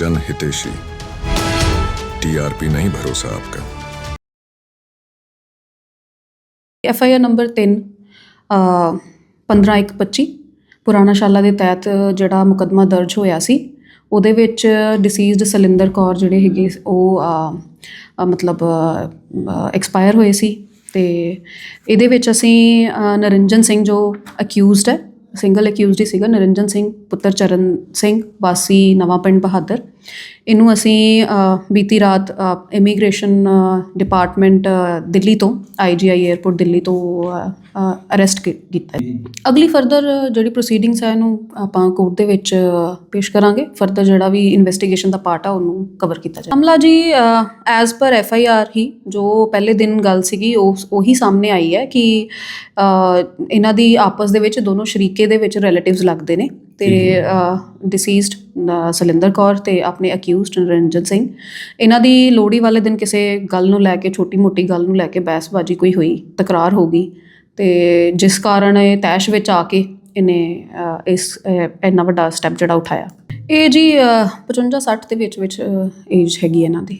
जन हितेशी टीआरपी नहीं भरोसा आपका ਐਫ ਆਈ ਆਰ ਨੰਬਰ 3 15125 ਪੁਰਾਣਾ ਸ਼ਾਲਾ ਦੇ ਤਹਿਤ ਜਿਹੜਾ ਮੁਕੱਦਮਾ ਦਰਜ ਹੋਇਆ ਸੀ ਉਹਦੇ ਵਿੱਚ ਡਿਸੀਜ਼ਡ ਸਲਿੰਦਰ ਕੌਰ ਜਿਹੜੇ ਹੈਗੇ ਉਹ ਅ, ਅ, ਮਤਲਬ ਐਕਸਪਾਇਰ ਹੋਏ ਸੀ ਤੇ ਇਹਦੇ ਵਿੱਚ ਅਸੀਂ ਅ, ਨਰਿੰਜਨ ਸਿੰਘ ਜੋ ਅਕਿਊਜ਼ਡ ਹੈ ਸਿੰਗਲ ਅਕਿਊਜ਼ਡ ਹੀ ਸੀਗਾ ਨਰਿੰਜਨ ਸਿੰਘ ਪੁੱਤਰ ਚਰਨ ਸਿੰਘ ਵਾਸੀ ਨਵਾਂ ਪਿੰਡ ਬਹਾਦਰ ਇਹਨੂੰ ਅਸੀਂ ਬੀਤੀ ਰਾਤ ਇਮੀਗ੍ਰੇਸ਼ਨ ਡਿਪਾਰਟਮੈਂਟ ਦਿੱਲੀ ਤੋਂ ਆਈਜੀਆਈ 에ਅਰਪੋਰਟ ਦਿੱਲੀ ਤੋਂ ਅਰੈਸਟ ਕੀਤਾ ਹੈ। ਅਗਲੀ ਫਰਦਰ ਜਿਹੜੀ ਪ੍ਰੋਸੀਡਿੰਗਸ ਹੈ ਇਹਨੂੰ ਆਪਾਂ ਕੋਰਟ ਦੇ ਵਿੱਚ ਪੇਸ਼ ਕਰਾਂਗੇ। ਫਰਦਰ ਜਿਹੜਾ ਵੀ ਇਨਵੈਸਟੀਗੇਸ਼ਨ ਦਾ ਪਾਰਟ ਆ, ਉਹਨੂੰ ਕਵਰ ਕੀਤਾ ਜਾਏ ਅਮਲਾ ਜੀ as per F I R ਹੀ, ਜੋ ਪਹਿਲੇ ਦਿਨ ਗੱਲ ਸੀਗੀ, ਉਹ, ਉਹੀ ਸਾਹਮਣੇ ਆਈ ਹੈ ਕਿ ਇਹਨਾਂ ਦੀ ਆਪਸ ਦੇ ਵਿੱਚ, ਦੋਨੋਂ ਸ਼ਰੀਕੇ ਦੇ ਵਿੱਚ ਰਿਲੇਟਿਵਸ ਲੱਗਦੇ ਨੇ। ਤੇ ਡਿਸੀਜ਼ਡ ਸਲਿੰਦਰ ਕੌਰ ਤੇ ਆਪਣੇ ਅਕਿਊਜ਼ਡ ਨਰਿੰਜਨ ਸਿੰਘ। ਇਹਨਾਂ ਦੀ ਲੋਹੜੀ ਵਾਲੇ ਦਿਨ ਕਿਸੇ ਗੱਲ ਨੂੰ ਲੈ ਕੇ ਛੋਟੀ-ਮੋਟੀ ਗੱਲ ਨੂੰ ਲੈ ਕੇ ਬਹਿਸਬਾਜ਼ੀ ਕੋਈ ਹੋਈ ਤਕਰਾਰ ਹੋ ਗਈ। ਤੇ ਜਿਸ ਕਾਰਨ ਇਹ ਤੈਸ਼ ਵਿੱਚ ਆ ਕੇ ਇਹਨੇ ਇਸ ਇੰਨਾ ਵੱਡਾ ਸਟੈਪ ਜਿਹੜਾ ਉਠਾਇਆ। ਇਹ ਜੀ 55 60 ਦੇ ਵਿੱਚ ਵਿੱਚ ਏਜ ਹੈਗੀ ਇਹਨਾਂ ਦੀ।